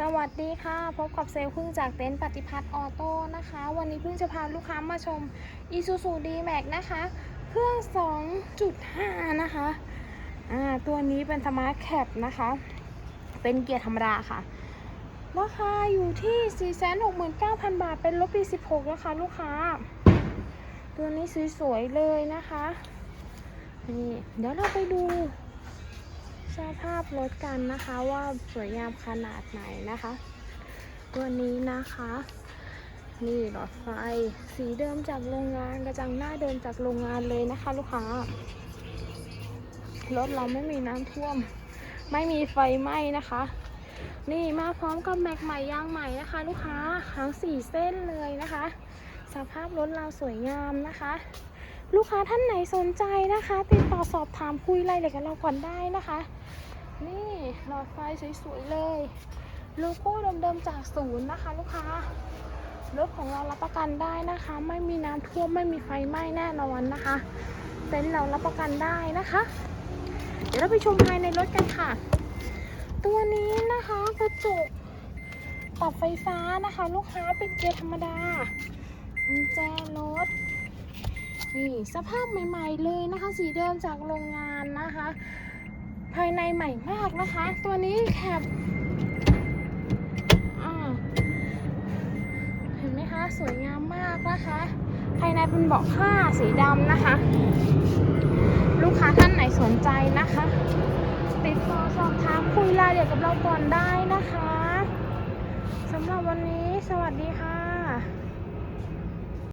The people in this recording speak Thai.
สวัสดีค่ะ พบกับเซลล์พึ่งจากเต็นท์ปฏิพัฒน์ออโต้นะคะ วันนี้พิ่งจะพาลูกค้ามาชม Isuzu D-Max นะคะ เครื่อง 2.5 นะคะอ่าตัวนี้เป็นสมาร์ทแคปนะคะ เป็นเกียร์ธรรมดาค่ะ ราคาอยู่ที่ 469,000 บาท เป็นลบปี 16แล้วค่ะลูกค้า ตัวนี้สวยๆเลยนะคะ นี่ เดี๋ยวเราไปดู สภาพรถกันนะคะว่าสวยงามขนาดไหนนะคะ ตัวนี้นะคะ นี่หลอดไฟสีเดิมจากโรงงานกระจังหน้าเดิมจากโรงงานเลยนะคะ ลูกค้ารถเราไม่มีน้ำท่วม ไม่มีไฟไหม้นะคะ นี่มาพร้อมกับแม็กใหม่ยางใหม่นะคะ ลูกค้าทั้งสี่เส้นเลยนะคะ สภาพรถเราสวยงามนะคะ ลูกค้าท่านไหนสนใจนะคะ ติดต่อสอบถามคุยรายละเอียดกับเราก่อนได้นะคะ นี่หลอดไฟสวยๆเลย โลโก้เดิมๆจากศูนย์นะคะ ลูกค้ารถของเรารับประกันได้นะคะ ไม่มีน้ำท่วมไม่มีไฟไหม้แน่นอนนะคะเต็นท์เรารับประกันได้นะคะ เดี๋ยวเราไปชมภายในรถกันค่ะ ตัวนี้นะคะกระจกปรับไฟฟ้านะคะ ลูกค้าเป็นเกียร์ธรรมดากุญแจรถ นี่สภาพใหม่ๆเลยนะคะ สีเดิมจากโรงงานนะคะ ภายในใหม่มากนะคะ ตัวนี้แคบเห็นไหมคะ สวยงามมากนะคะ ภายในเป็นเบาะผ้าสีดำนะคะ ลูกค้าท่านไหนสนใจนะคะ ติดต่อสอบถามคุยรายละเอียดกับเราก่อนได้นะคะสำหรับวันนี้สวัสดีค่ะ